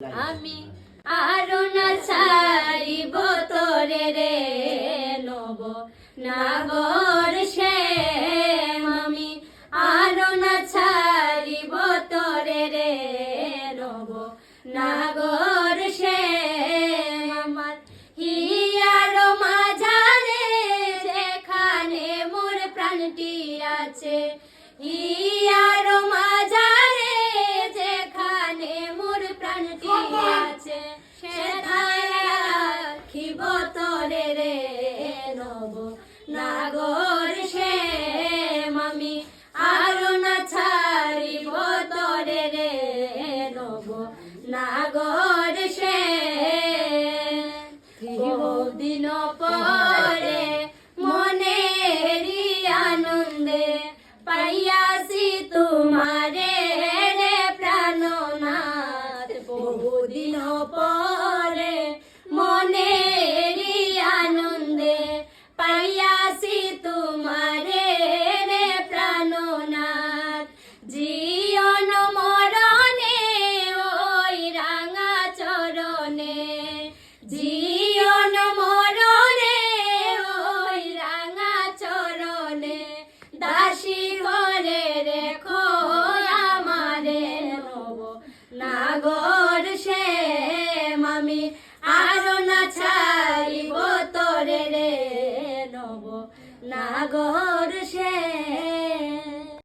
আমি আরও না ছাড়িব তোরে রে নব নাগর সে আমি আরও না ছাড়িব তোরে রে নব নাগর সে আমার হিয়ার মাঝারে যেখানে মোর প্রাণটি আছে হিয়ার নব নাগর সে। দিন পরে মনে আনন্দে পাইয়াছি তোমারে রে প্রাণনাথ। বহুদিন পরে নাগর সে মামি আরও না ছাড়িব তোরে রে নব। নাগর সে